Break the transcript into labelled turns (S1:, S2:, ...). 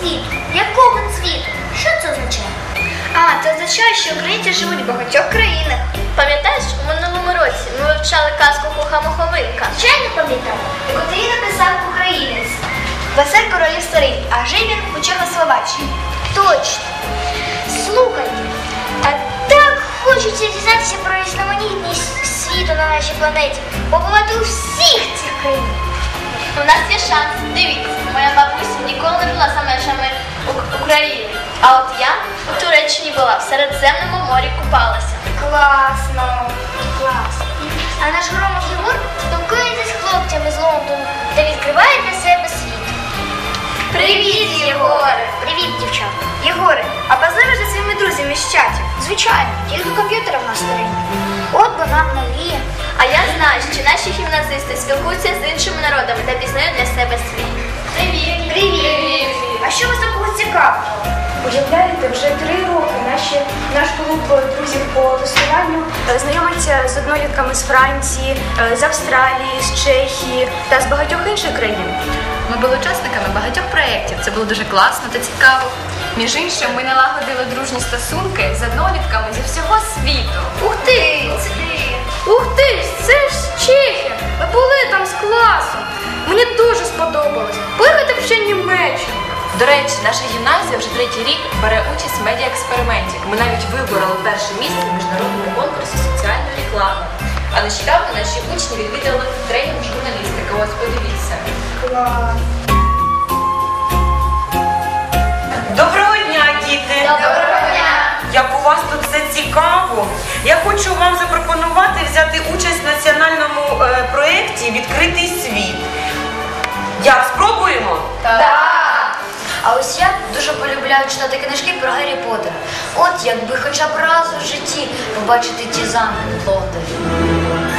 S1: цвіту. Якого цвіту? Що це означає? А, це означає, що українці живуть в багатьох країнах.
S2: Пам'ятаєш, у минулому році ми вивчали казку Куха Моховинка.
S1: Звичайно пам'ятаю, яку її написав українець. Василь Королів Старий, а жив він у Чехословаччині. Точно. Слухайте, а так хочеться дізнатися про різноманітність світу на нашій планеті, побувати у всіх цих країнах.
S2: У нас є шанс. Дивіться, моя бабуся ніколи не була за межами У- України. А от я у Туреччині була в Середземному морі купалася.
S1: Класно, класно. А наш Громов Єгор спілкується з хлопцями з Лондону та відкриває для себе світ. Привіт, Єгоре! Привіт, дівчата. Єгоре, а познайомиш зі своїми друзями з чатів? Звичайно, тільки комп'ютери в нас старий. От би нам нові.
S2: А я знаю, що наші гімназисти спілкуються з іншими народами та пізнають для себе світ. Привіт!
S1: Привіт! А що вас такого цікавого?
S3: Уявляєте, вже три роки наші, наш клуб друзів по тестуванню е, знайомиться з однолітками з Франції, е, з Австралії, з Чехії та з багатьох інших країн.
S4: Ми були учасниками багатьох проєктів. Це було дуже класно та цікаво. Між іншим, ми налагодили дружні стосунки з однолітками зі всього світу.
S3: Ух ти! Ух ти! Це ж Чехія! Ми були там з класом. Мені дуже сподобалось. Ще в Німеччину.
S4: До речі, наша гімназія вже третій рік бере участь в медіаексперименті. Ми навіть вибороли перше місце в міжнародному конкурсі соціальної реклами. А нещодавно наші учні відвідали тренінг журналістики. Ось подивіться.
S5: Доброго дня, діти!
S2: Доброго дня!
S5: Як у вас тут все цікаво, я хочу вам запропонувати взяти участь в національному е, проєкті Відкритий світ. Як спробуємо?
S1: А ось я дуже полюбляю читати книжки про Гаррі Поттера. От якби хоча б раз у житті побачити ті замки в Лондоні.